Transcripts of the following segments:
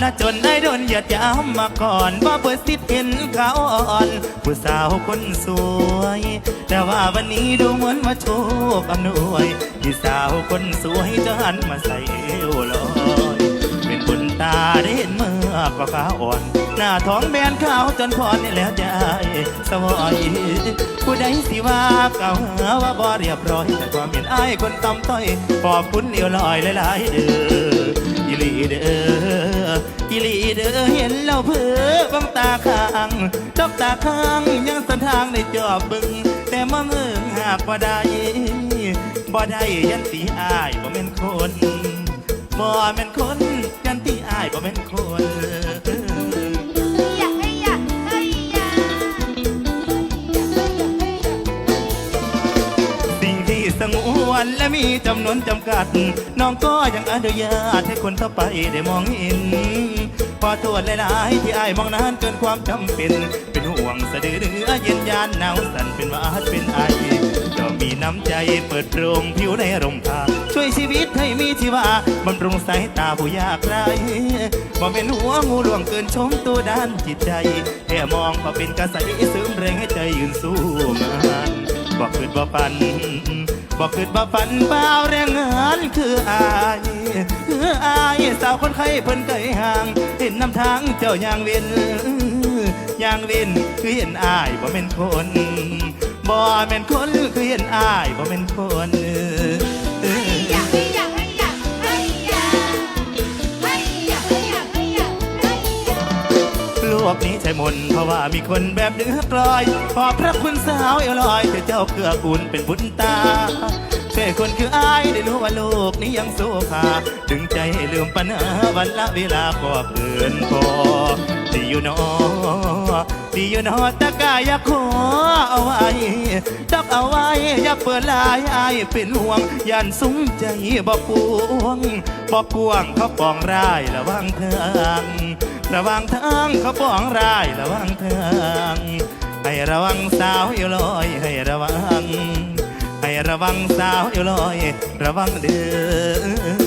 นะจนได้โดนหยียดยามมาก่อนว่าเปิดสิทธิ์เห็นเขาอ่อนผู้สาวคนสวย แต่ว่าวันนี้ดูเหมือนมาโชคอำนวยที่สาวคนสวยจะหันมาใส่เอวลอยเป็นบุญตาได้เห็นเมื่อกว่าฟ้าอ่อนหน้าท้องแบนขาวจนพอนี่แล้วใจสวอยผู้ใดสิว่าเก่าหาว่าบ่เรียบร้อยแต่ความเห็นอายคนต่ำต้อยขอบคุณเลียวลอยหลายๆเด้อ ลีเด้ออีลีเด้อเห็นแล้วเพ้อบังตาข้างจอกตาข้างยังสันทางในจอบบึง แต่มาเมืองหากบ่ได้บ่ได้ยันตีอายบ่เป็นคนบ่เป็นคนยันตีอายบ่เป็นคน วนและมีจำนวนจำกัด น้องก็ยังอนุญาตให้คนทั่วไปได้มองเห็น พอโทษหลายๆที่อายมองนานเกินความจำเป็น เป็นห่วงสะดือเนื้อเย็นยานหนาวสั่นเป็นวาดเป็นไอเจะมีน้ำใจเปิดโปรงผิวในร่มทาช่วยชีวิตให้มีชีวาบำรุงสายตาผู้ยากไร้บ่เป็นหัวงูหลวงเกินชมตัวด้านจิตใจแค่มองก็เป็นกระใสเสริมแรงให้ใจยืนสู้งานบอกคืนบ่ปัน บอกคืนบ่ฝันเปล่าแรงงานคืออายคืออายสาวคนไข้เพิ่นเคยห่าง เห็นน้ำทางเจ้ายางเวียนยางเวียนคือเห็นอายบ่เป็นคนบ่เป็นคนคือเห็นอายบ่เป็นคนอยากอยาก โลกนี้ใช่มนเพราะว่ามีคนแบบเนื้อกลอยขอบพระคุณสาวเอลอยที่เจ้าเกื้อกูลเป็นบุญตาช่วยคนคืออายได้รู้ว่าโลกนี้ยังโซฟาดึงใจให้ลืมปัญหาวันละเวลาก็เกินพอดีอยู่นอดีอยู่นอตะกายอยาขอเอาไว้จับเอาไว้อย่าเปิดลายอายเป็นห่วงยันสุ้งใจบอกกวงบอกกวงเขาปองร้ายระวังเธอ ระวังทางเขาป้องร้ายระวังทางให้ระวังสาวอยู่ลอยให้ระวัง ให้ระวังสาวอยู่ลอย ระวังเดือ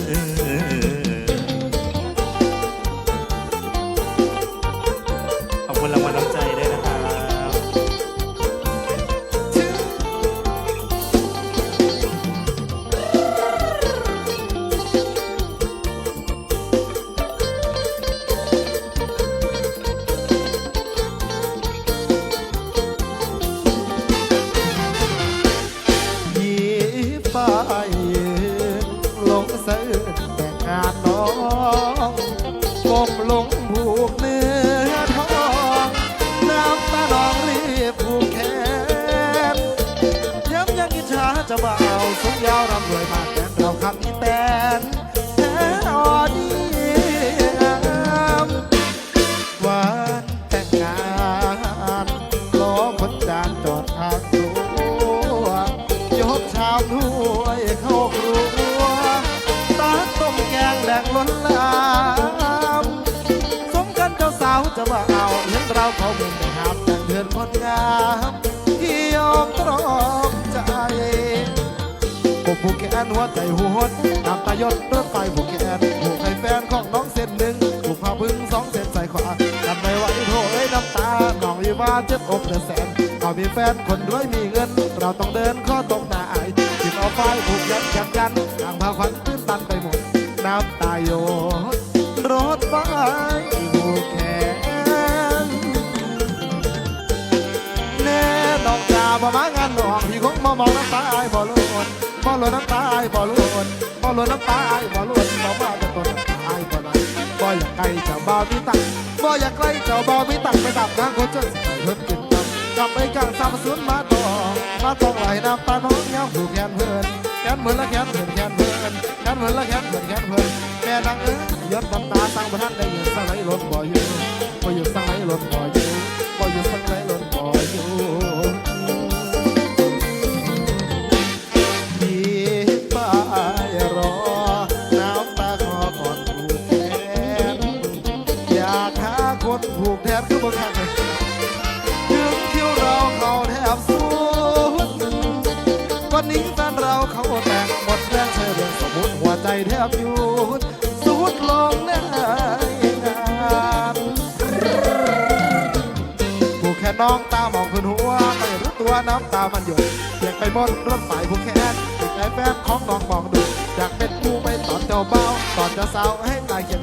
คนจานจอดทางตัวยกชามถ้วยเข้าครัวตาต้มแกงแหลกล้นลามสมกันเจ้าสาวจะว่าเอาเห็นเราเขามุมในหาแต่งเดือนคนงามที่ยอมตรอมใจผูกผูกแขนหัวใจหัวดน้ำตายดรถไฟผูกแขนผูกให้แฟนของน้องเส้นหนึ่งผูกผ้าพึ่งสองเส้นใส่ขวากันไม่ไหวโถเอ้ยน้ำตาหนองวิว่าเจ็บอกเดือดแสน เขามีแฟนคนรวยมีเงิน เราต้องเดินข้อตรงหน้าอายจิบเอาไฟผูกยันยันยันทางพาควันตื้นตันไปหมด น้ำตาโยดรถไฟผูกแขนแน่น้องจ่าบ่มางานน้องพี่คงมามองน้ำตาอายบ่ล้วนบ่ล้วนน้ำตาอายบ่ล้วนบ่ล้วนน้ำตาอายบ่ล้วนบ่มาแต่ต้นน้ำตาอายบ่ไหลบ่อยากไกลเจ้าบ่าวมีตังบ่อยากไกลเจ้าบ่าวมีตังไปดับทางคนจนสิไปเพิ่นกินตัง กลับไปกลางสามศูนย์มาตองมาตองไหลน้ำตาน้องย้ำผูกแขนเพื่อนแขนเหมือนละแขนเหมือนแขนเพื่อนแขนเหมือนละแขนเหมือนแขนเพื่อนแม่ดังเอ้ยยศน้ำตาสั่งประทันได้ยินสั่งไหลล้นบ่อยู่บ่อยู่สั่งไหลล้นบ่อยู่บ่อยู่สั่งไหล ใจแทบหยุดสุดลงในน้ำผู้แค่น้องตามองคุนหัวไม่รู้ตัวน้ำตามันหยดเปียกไปหมดรถไฟผู้แค่ติดใจแฟนของน้องมองดูอยากเป็นผู้ไปตอนเจ้าเบาตอนจะสาวให้ตายเขีน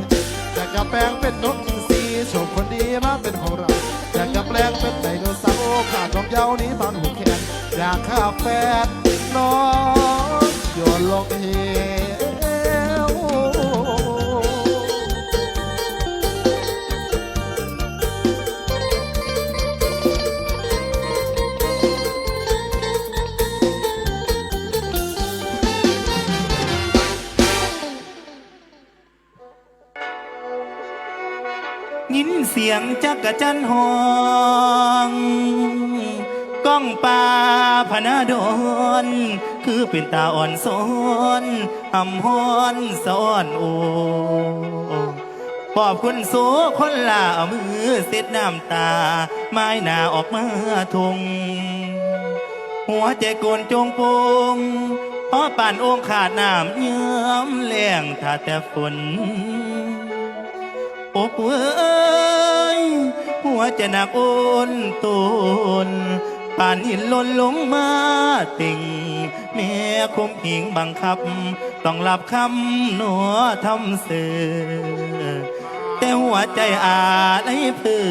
อยากจะแปลงเป็นนกอินทรีชมคนดีมาเป็นของเราอยากจะแปลงเป็นไดโนเสาร์ขาดของเยานี้ตอนหูแขนอยากข้าแฟนน้องโยนลงเหว กกะจันหองก้องป่าพนาดอนคือเป็นตาอ่อนซ้อนหำฮอนสอนโอขอบคุณโสคนละเอามือเส็ดน้ำตา ไม้หนาออกมาทง หัวใจโกนจงปงเพราะป่านโองขาดน้ำเยิ้มแรงถ้าแต่ฝนอกเว้ หัวจะหนักโอนตนป่านหินล่นลงมาติ่งแม่คมหิงบังคับ ต้องรับคำหนัวทำเสือแต่หัวใจอาไอ้เพื่อ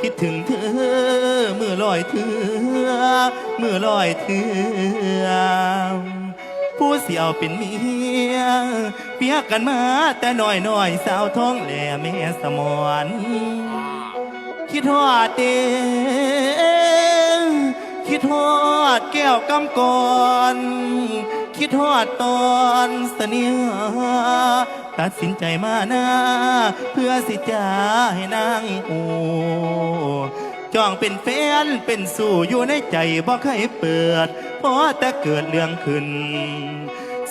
คิดถึงเธอเมื่อลอยเถือเมื่อลอยเถือผู้เสียวเป็นเมียเปียกกันมาแต่น้อยน้อยสาวท้องแหล่แม่สมอน คิดทอดเตคิดทอดแก้วกำกอนคิดทอดตอนเสนียตัดสินใจมาหน้า เพื่อสิจาให้นางโอจ้องเป็นแฟนเป็นสู่อยู่ในใจบ่เคยเปิด เพราะแต่เกิดเรื่องขึ้น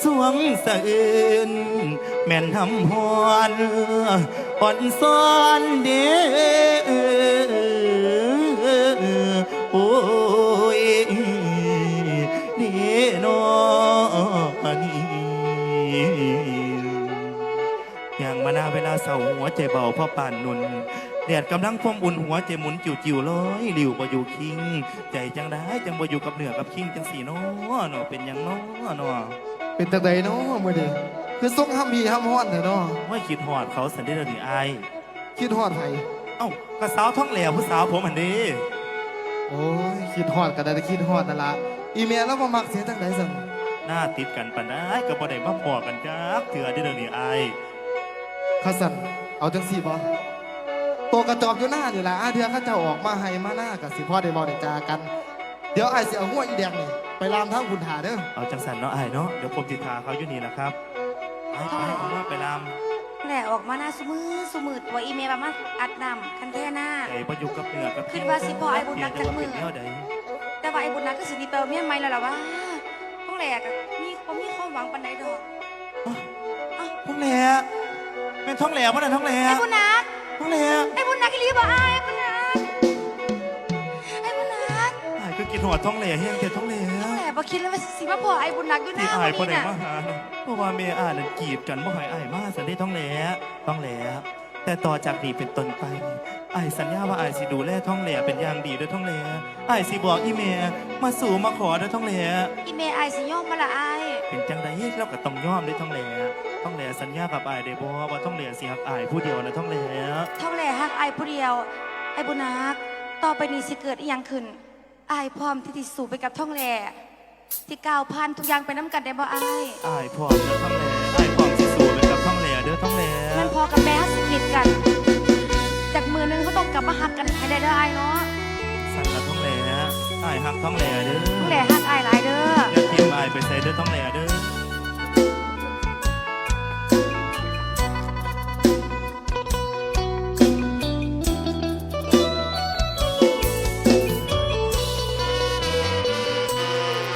สวงสะอื่น แม่นทำหอน อ่อนซ้อนเด้อโอ้ยเด้นอนี่อย่างมานาเวลาเศร้าหัวใจเบาเพ่อป่านนุนแดดกำลังพมอุ่นหัวใจหมุนจิ๋วจิวๆร้อยหลิวบ่อยู่คิง ใจจังได้จังบ่อยู่กับเหนือกับคิงจังสีน้อเนาะเป็นหยังน้อเนาะเป็นตังใดเนาะมื้อนี้ คือส่งห้ำมีห้ำฮ้อนเถอะเนาะว่าคิดหอดเขาสันเดอร์นี่อายคิดฮอดไผเอ้ากระสาวท้องแหล่ผู้สาวผมอันนี้โอ้ยคิดฮอดก็ได้แต่คิดฮอดนั่นละอีเมลแล้วบ่มักเสียจังไดสั่งหน้าติดกันปานได้ก็บ่ได้มาพอกันจักเถื่อเดอร์นี่อายข้าสั่นเอาจังสี่บ่ตัวกระจอบอยู่หน้านี่ล่ะอาเทือเขาเจ้าออกมาให้มาหน้ากับสิพ่อได้บ่ได้จากัน เดี๋ยวไอ้ายสิเอาหัวอีแดงนี่ไปลามทางคุณหาเด้อ เอาจังสันเนาะอายเนาะเดี๋ยวผมติดทาเขาอยู่นี่แหละครับ ไปไปเอาว่าไปลามแหละออกมาหน้าสมือสมือตัวอีเมลมาอัดนำคันแท่หน้าใจบ่อยู่กับเหนือกับคิดว่าสิพอไอ้บุญรักจักมื้อเดี๋ยวาเป็นแนวใดแต่ว่าไอ้บุญนักก็สิดีเปลเมียใหม่แล้วล่ะว่าต้องแหลกอะมีบ่มีความหวังปานใดดอกท้องแหล่แม่นท้องแหล่บ่น่ะท้องแหล่ไอ้บุญนักท้องแหล่ไอ้บุญนักอีหลีบ่อ้ายไอ้บุญนักไอ้บุญนักอายก็กินหอดท้องแหล่เฮียงแต่ท้องแหล่ต้องแหล บ่คิดเลยว่าสิมาพอไอ้บุญนักอยู่หที่น้าอายวับ่นได้นี้มาน่ะหาเนาะเพราะว่าแม่อายนั่นกีดกันบ่ให้อายมาสันได้ท้องแหล่ท้องแหล่แต่ต่อจากนี้เป็นต้นไปอายสัญญาว่าอายสิดูแลท้องแหล่เป็นอย่างดีเด้อท้องแหล่อายสิบอกอีแม่มาสู่มาขอเด้อท้องแหล่ อีเมลอ้ายสิยอมบ่ล่ะอ้าย เป็นจังไดเราก็ต้องยอมเด้อท้องแหล่ท้องแหล่สัญญากับอายได้บ่ว่าท้องแหล่สิฮักอายผู้เดียวนะท้องแหล่ท้องแหลฮักอ้ายผู้เดียว ไอ้บุญนัก ต่อไปนี้สิเกิดอีหยังขึ้นอ้ายพร้อมที่จะสู่ไปกับท้องแหล ที่ก้าวผ่านทุกอย่างไปน้ำกันได้บ่อ้ายอายพร้อมเด้อท้องแหล่อายพร้อมสิสู่ไปกับท้องแหล่เด้อท้องแหล่มันพอกับแม่สิกิดกัน จากมือหนึงเขาต้องกลับมาหักกันให้ได้เด้ออ้ายเนาะสั่นละท้องแหล่อายฮักท้องแหล่เด้อท้องแหลฮักอ้ายหลายเด้อ อย่าเทียมอายไปใส่เด้อท้องแหล่เด้อ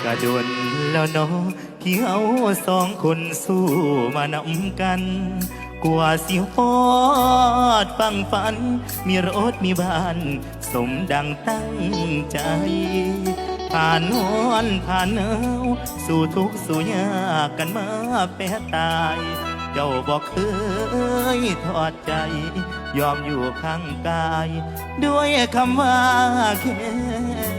ระดนแล้วเนาะที่เอาสองคนสู้มานำกัน กว่าสิฮอดฟังฝัน มีรถมีบ้าน สมดังตั้งใจ ผ่านนอนผ่านหนาวสู่ทุกสู่ยากกันมาแปรตาย เจ้าบอกเคยทอดใจ ยอมอยู่ข้างกาย ด้วยคำว่าแค่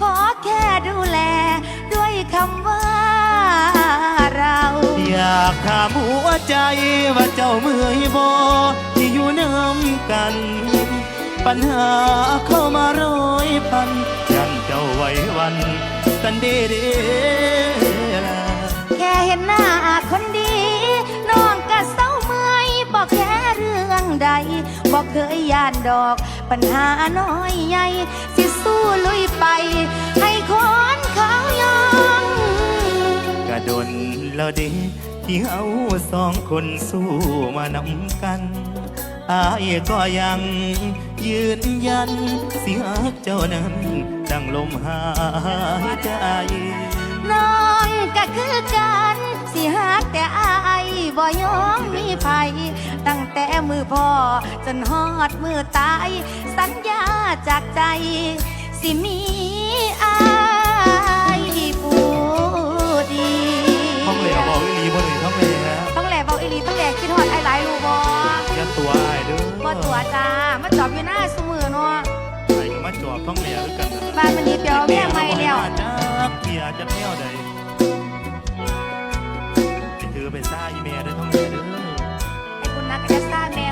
ขอแค่ดูแล ด้วยคำว่าเรา อยากถามหัวใจว่าเจ้าเมื่อยบ่ที่อยู่น้ำกัน ปัญหาเข้ามาร้อยพันยันเจ้าไว้วันสันเดเดลาแค่เห็นหน้าคนดีน้องก็เศร้าเมื่อยบอกแค่เรื่องใดบอกเคยย่านดอก ปัญหาน้อยใหญ่สิสู้ลุย แล้วเดที่เอาสองคนสู้มานำกัน อายก็ยังยืนยันเสียเจ้านั้นดังลมหายใจน้องก็คือกันสิหักแต่อายบ่ยอมมีภัยตั้งแต่มือพ่อจนฮอดมือตาย สัญญาจากใจ สิมีอาย องเหลวบอกอีหลีบ่หนึ่งท้องเหลวต้องแหล่เบาอีหลีต้องแหล่คิดฮอดไอ้หลายรูบอยันตัวอายเด้อบ่ตัวจ้ามาจอบอยู่หน้าสมือเนาะไอ้ก็มาจอบท้องเหลวกันบ้านมันนี้เปียวแม่ไม่แล้วจักเกียจะแนวใดไปถือไปซ่าอีเมลได้อท้องเหลวเด้อ ไอ้คุณนักก็จะซ่าแม่ต้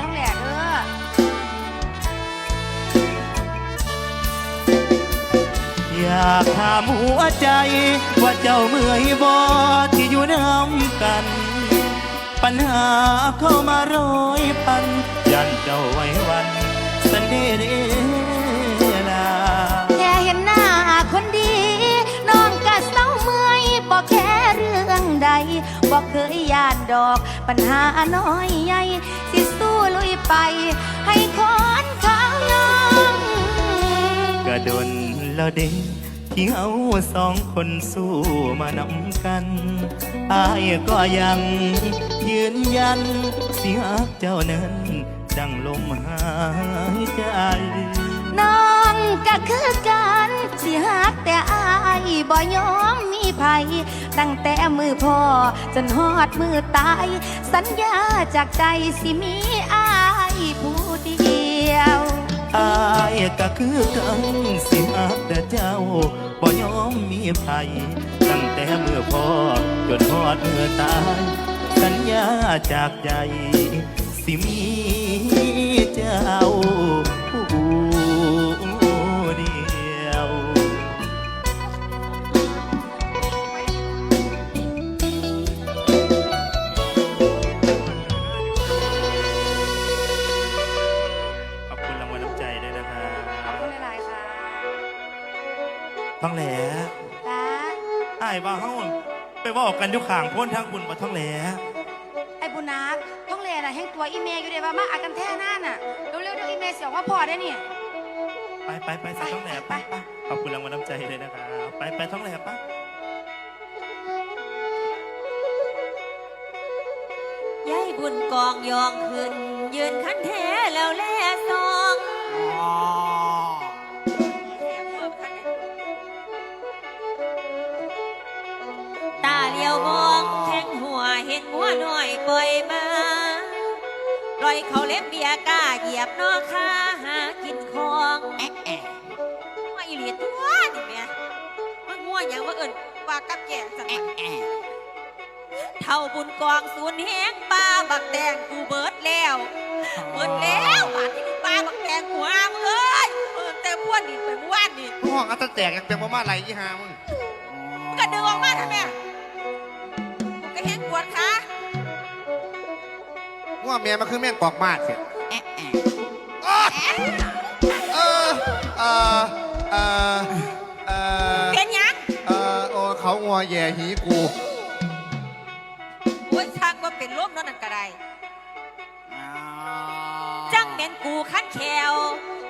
อยากถามหัวใจ ว่าเจ้าเมื่อยบ่ที่อยู่น้ำกัน ปัญหาเข้ามาร้อยพัน ยันเจ้าไว้วันสันเดเดลาแค่เห็นหน้าคนดี น้องก็เศร้าเมื่อยบอกแค่เรื่องใดบอกเคยย่านดอก ปัญหาน้อยใหญ่สิสู้ลุยไป ให้คนเขายองกระดน แล้วเด็กที่เอาสองคนสู้มานำกัน อายก็ยังยืนยันเสียเจ้านั้น ดังลมหายใจน้องก็คือกันสิหักแต่อายบ่ยอมมีภัย ตั้งแต่มือพ่อจนฮอดมือตาย สัญญาจากใจสิมีอายผู้ อายก็คือกันสิมักแต่เจ้าบ่ยอมมีภัยตั้งแต่เมื่อพ่อจนทอดเมื่อตาย สัญญาจากใจ สิมีเจ้าายว่าเฮาไปเว่ากันอยู่ข้างโพ้นทางคุณบ่ท้องแหล่ไอ้บุญนักต้องเรียนอะแห่งตัวอีเมลอยู่เดี๋ยวว่ามาอากันแท่หน้าน่ะเร็วๆเดี๋ยวอีเมลเสียว่าพอได้เนี่ยไปไปไปใส่ท้องแหล่ไปไปขอบคุณรางวัลน้ำใจเลยนะครับไปไปท้องแหล่ปะยายบุญกองยองขึ้น ยืนขันแท้แล้วแลซองต ห็นหัวหน่อยปล่อยมาปล่อยเขาเล็บเบียกล้าเหยียบนอกคาหากินของแอะแอะว่าอีหลีตัวนี่แม่มันงัวอย่างว่าเอิญว่ากับแก่สังแอะแอะเท่าบุญกองศูนย์แหงปลาบักแดงกูเบิดแล้วเบิดแล้วบาดที่กูปลาบักแดงกูห้ามเอ้ยเออแต่พวกนี่ไปเมื่อวานนี่ห้องอัตแตกยังเป็นมามาไหลยี่หามึงมึงก็ดึงออกมาทำไมกูก็เห็นปวดขา ว่าเมียมาคือแม่งกอกมาดเสียแอะแอะเออเออเออเออเป็นหยังเออโอ้เขางัวแย่หีกู โอ้ยช่างว่าเป็นลมนั่นนะก็ได้จังเป็นกูขั้นแขว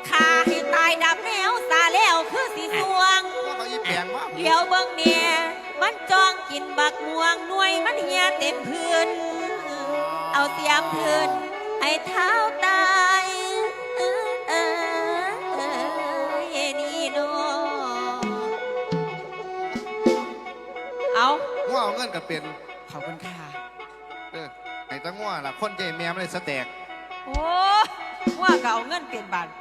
ขาให้ตายดับแนวซาแล้วคือสีสวง ว่าเขาอีแปลงว่าเลี้ยวเบิ่งเนี่ยมันจ้องกินบักม่วงหน่วยมันเหียเต็มพื้นเอาเสียมพื้นให้เท้าตายเออเออเออนี่โนเอาง่วเอาเงินกับเป็นขอบคุณค่ะเออไอ้ตั้งง่วล่ะคนใจแม่ไม่ได้สแต็กโอ้ว่าก็เอาเงินเปลี่ยนบัตร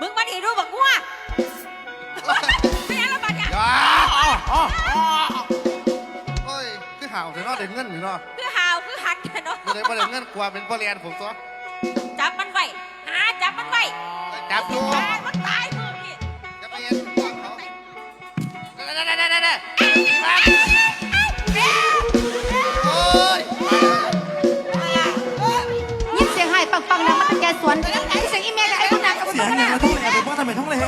มึงมาดีดูบักว่าไม่เอาละบัตรเนี่ยอย่าโอ้ยคือห่าวถึงนอเด็เงินอยู่เนาะคือหาวคือหักกัน เนาะไม่ได้ไม่ได้เงินกว่าเป็นพ่อเรียนผมซะจับมันไว้หาจับมันไว้จับอยู่ตายมันตายมึงนี่จะไปเย็นพวกเขาเด้เด้เด้เด้เด้โอ้ยยินเสียงไห้ปังๆนะมันตะแกสวนเสียงอีเมลไอ้คนนั้นกับมันเสียงคนอย่านั้งนละท้องแหล่เป็นว่าทำไมท้องแหล่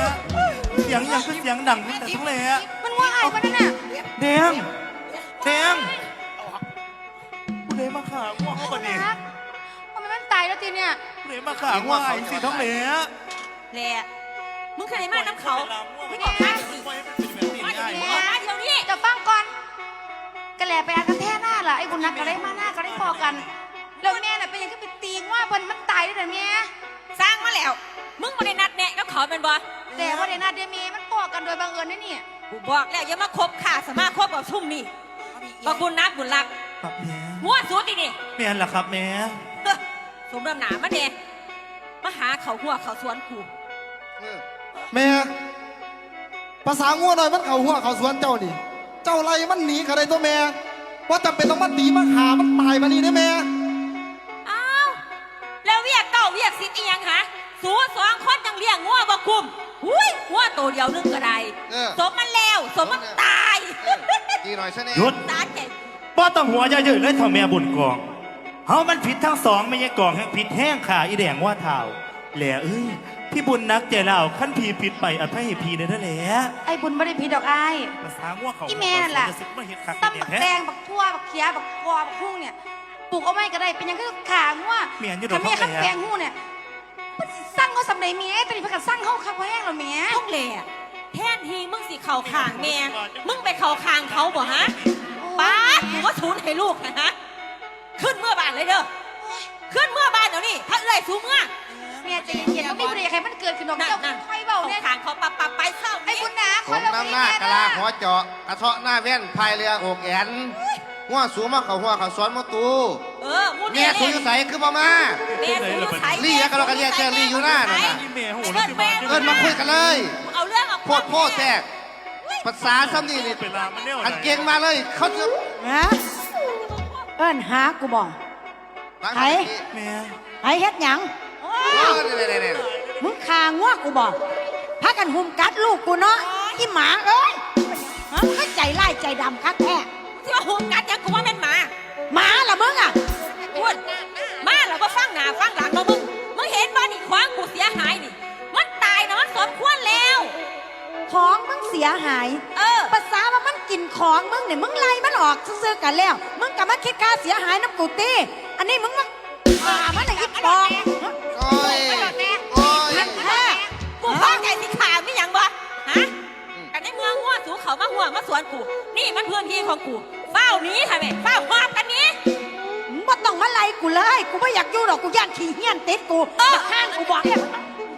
เสียงอย่างคือเสียงดังแต่ท้องแหล่มันว่าไอ้คนนั้นน่ะแดง ง่วงเข้ามาดิรักทำไมมันตายแล้วทีเนี่ยผู้ใดมาขาง่วงไอ้สิท้องแหล่แหละมึงเคยมาน้ำเขาไม่ไม่ได้บอกมาสิไม่ได้มาเดี๋ยวนี้บอกมาเดี๋ยวนี้จะฟังก่อนกระแหลไปอากระแทกหน้าล่ะไอ้คนนักก็ได้มาหน้าก็ได้พอกันแล้วแม่น่ะเป็นยังก็ไปตีงว่าเพิ่นมันตายได้แต่แม่สร้างมาแล้ว มึงมาได้นัดแนะกับเขาเป็นบ่แต่ว่าเดี๋ยวนาเดยวมีมันพอกันโดยบังเอิญนะเนี่ยกูบอกแล้วอย่ามาคบข่าสมาคบกับชุ่มนี่บักบุญนักบุญรัก ครับแม่มั่วสุดนี่นี่ แม่นล่ะครับแม่เฮ้อสมน้ำหนามาเดมาหาเขาหัวเขาสวนกูแม่ภาษาง่วหน่อยมันเขาหัวเขาสวนเจ้านี่ เจ้าไรมันหนีกระไรตัวแม่ว่าจำเป็นต้องมันหนีมาหามันตายมานี่ได้แม่อ้าวแล้วเวียกเก่าเวียกสิทธิ์อีหยังหะสูสองคนยังเลี้ยงงัวบ่คุมหุ้ยงัวตัวเดียวนึงก็ได้เออ สมมันแล้วสมมันตายดีหน่อยใช่ไหมหยุด ตายแก่ ป้าต้องหัวเยอะๆเลยเท่าแม่บุญกองเฮามันผิดทั้งสองไม่ใช่กองแห่งผิดแห้งขาอีแดงว่าเท่าแหล่เอ้ยพี่บุญนักใจเล่าขั้นพีผิดไปอภัยให้พีได้นั่นแหละไอ้บุญไม่ได้ผิดดอกไอ้ภาษาง่วเขาอีแม่นั่นล่ะจะซึกมาเห็ดคักตั้มเนี่บัยกแท้แตงบักทั่วบักเขียบักกอบักหุ่งเนี่ยปลูกเอาไว้ก็ได้เป็นหยังก็ขางัวเมียนอยู่ดอกถ้าแม่เขาขับแหล่แตงหูเนี่ยมันสิสร้างเขาสำเร็จเมียแต่นี่เพิ่งกันสร้างเขาขับเขาแห้งแล้วเมียต้องเล่แทนทีมึงสิเข่าคางแม่มึงไปเข่าคางเขาบ่ฮะ ป้าดกูว่าศูนย์ให้ลูกนะฮะ ขึ้นเมื่อบานเลยเด้อ ขึ้นเมื่อบานเดี๋ยวนี้ถ้าเอื้อยสูงเมื่อเมียใจเย็นๆก็ไม่รู้อยากให้มันเกิดขึ้นหรอกนั่นเจ้านั่นค่อยเบาเนี่ยคางเขาปับปับไปเศร้าไอ้บุญนะผคอยมเราน้ำหน้ากะลาหัวเจาะกระเทาะหน้าแว่นพายเรือโอกแอนหัวสูงมาเขาหัวเขาสวนมาตูเออมูแม่สูงอยู่ใสคือบ่มาแม่สูงอยู่ใสลี่ยังกะเรากันแยกแจ้งลี่อยู่หน้านั่นน่ะอีเมียโหแล้วที่มาเอินมาคุยกันเลย เอาเรื่องเอาโพดโพดแทก ภาษาซ้ำนี่นี่เวลามันเนี่ยอันเก่งมาเลยเขาจะฮะเอิ้นหากูบอกไผ แม่ไอ้เฮ็ดหยังเออเนี่ยเนี่ยเนี่ยมึงคางัวกูบอกพากันหุมกัดลูกกูเนาะอีหมาเอ้ยฮะมึงก็ใจไล่ใจดำคักแท้ที่ว่าหุมกัดยังกูว่าแม่นหมาหมาล่ะมึงอะพูดมาแล้วก็ฟังหน้าฟังหลังมามึง มึงเห็นว่านี่ขวางกูเสียหายนี่ มันตายนะมันสมควรแล้ว ของมึงเสียหาย เออ ภาษาว่ามันกินของมึงเนี่ยมึงไล่มันออกซื่อๆกันแล้ว มึงกลับมาคิดค่าเสียหายน้ำกูตีอันนี้มึงมาฆ่ามันอย่างอีปองฮะโอ้ยโอ้ยมันแท้กูพอใจสิขาไม่หยังบ่ฮะกันในเมืองง่วสูเขามาห่วงมาสวนกู นี่มันพื้นที่ของกูเฝ้าหนี้ค่ะแม่เฝ้าหอบกันหนี้มึงบ่ต้องมาไล่กูเลย กูไม่อยากอยู่หรอกกูย่านขี้เหี้ยนติดกูเออจะข้างกูบอกเนี่ย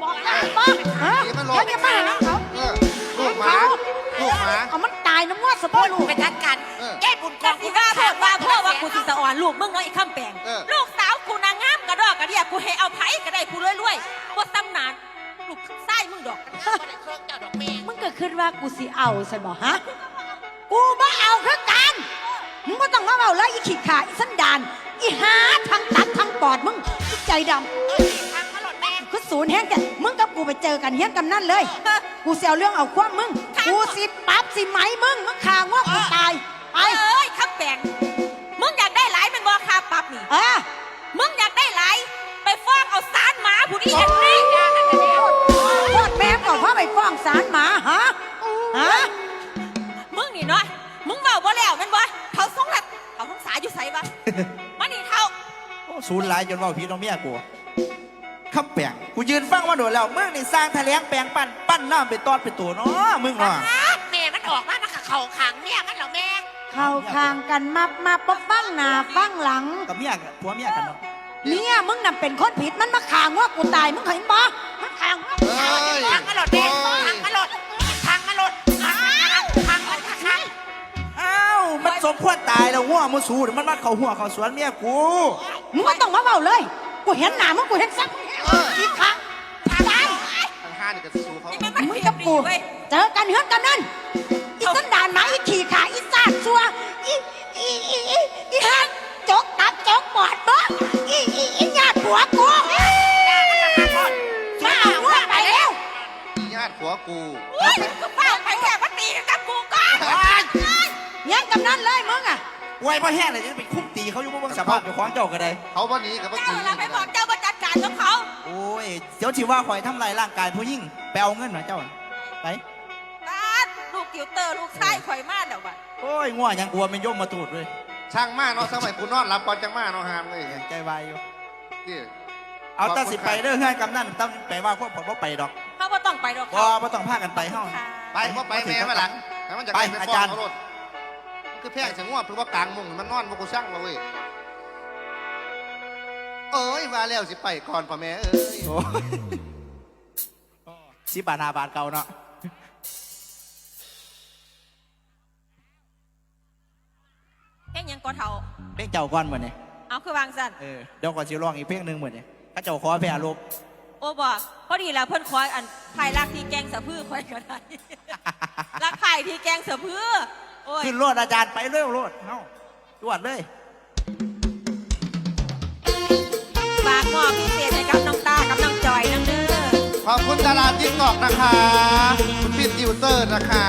บอกได้ปะฮะนี่มันหลเดี๋ยวจะมาหาเขาเออลูก หมาลูกหมา เอามันตายน้ำงอดสะโพกลูกไปจัดการเออแก้บุญกองกูว่าพ่อว่าพ่อว่ากูสิสะอ่อนลูกมึงเนาะไอ้คำแปลงเออ ลูกสาวกูนางงามกระดอกกระเดียกูให้เอาไผก็ได้กูรวยๆบ่ตำนานลูกไส้มึงดอกมึงก็คิดว่ากูสิเอาใช่บ่ฮะ กูบ่เอาคือกันมึงก็ต้องมาเอาแล้วอีขี้ขาอีสันดาน อีหาทั้งตัดทั้งปอดมึงอีใจดำคือ ศูนย์แห้งแกมึงกับกูไปเจอกันเฮี้ยนกันนั่นเลย กูเสียเรื่องเอาความมึง กูสิปรับสิไหมมึงมึงขางว่ากูตายไปเอ้ยคำแปลงมึงอยากได้หลายมันบ่ค่าปรับนี่เออมึงอยากได้หลายไปฟ้องเอาสารหมาผู้นี้เห็นนี่โทษแม่ก่อนว่าไปฟ้องศาลหมาฮะฮะมึงนี่เนาะมึงเบาบ่แล้วแมันบ่เขาสงสัยเขาสงสารอยู่ไสวะมานี่เท่าศูนย์หลายจนเว่าพี่น้องเมียกู คคำแปลงกูยืนฟังมาโดนแล้วมึงนี่สร้างทะเลงแปลงปั้นปั้นน้ำเป็นตอนเป็นตัวเนาะมึงเนาะแม่มันออกมามันก็เข่าขังเนี่ยมันเหรอแม่เข้าข้างกันมามาปบฟังหน้าฟังหลังกับเมียกับผัวเมียกันเนาะเนี่ยมึงน่ะเป็นคนผิดมันมาขางว่ากูตายมึงเห็นบ่มันขางว่ากูตายทางมันหลดแดงทางมันหลดทางมันหลดทางทางมันทางอ้าวมันสมควรตายแล้วหัวมันสูดมันมัดเขาหัวเขาสวนเมียกูมึงไม่ต้องมาเบาเลยกูเห็นหน้ามึงกูเห็นซัก อีกครั้งตายทางห้านี่ก็สู้เขานี่มันมันมึงเทียกับบดีกูเว้ยเจอกันเฮือนกันนั่นอีสันดานหมาอีขี่ขาอีซาดซัวอีอีอีอีอีฮันจกตับจกปอดบ่อีอีอีญาติผัวกูมาเอาหัวไปแล้วญาติผัวกูเฮ้ยก็เปล่าไปแค่มาตีกันกับกูก่อนยังกำนันเลยมึงอะไว้พอแห้งเลยจะไปคุ้มตีเขาอยู่บ่เบิ่งสภาพอยู่ของเจ้าก็ได้เขาวันนี้กับเมื่อเจ้ากี้เราไปบอกเจ้ามาจัด การกับเขา โอ้ยเดี๋ยวที่ว่าข่อยทำลายร่างกายผู้หญิงไปเอาเงินมาเจ้าไปตาดลูกกิวเตอร์ลูกชายข่อยมาเดี๋ยวบัดโอ้ยง่วงยังกลัวเป็นย่มมาตูดเลยช่างมากเนาะสมัยกูนอนหลับก่อนจังมากเนาะหามเลยยังใจวายอยู่ที่เอาแตาสิไปเด้อเฮือนกำนันต้องไปว่าพวกผมบ่ไปดอกเขาบ่ต้องไปดอกบ่เขาบ่ต้องพากันไปเฮาค่ะไปว่าไปแม่มาหลังแต่มันจะไปไปอาฟ้อจางรย์เขารถคือแพงเสียงว่าเพื่อว่ากลางมุงมันนอนว่ากูช่างมาเว้ย เอ้ยมาแล้วสิไปก่อนพ่อแม่เอ้ย โอ้ยสิบาทห้าบาทเก่าเนาะแค่ยังก็เท่า เพลงเจ้าก่อนหมดเนี่ยเอาคือวางสั่นเออเดี๋ยวก่อนสิร้องอีกเพลงหนึงหมดเนี่ยถ้าเจ้าขอแพ้ลบโอ้บอกพอดีแล้วเพิ่นคอยอันภายรักที่แกงสะพื้อคอยก็ได้ รักภายที่แกงสะพื้อโอ้ย ขึ้นรถอาจารย์ไปเร็วรถเอ้าตรวจเลย อบพิเศษให้กับน้องตากับน้องจอยน้องเด้อ ขอบคุณดาราติ๊กตอกนะคะ คุณพี่ติวเตอร์นะคะ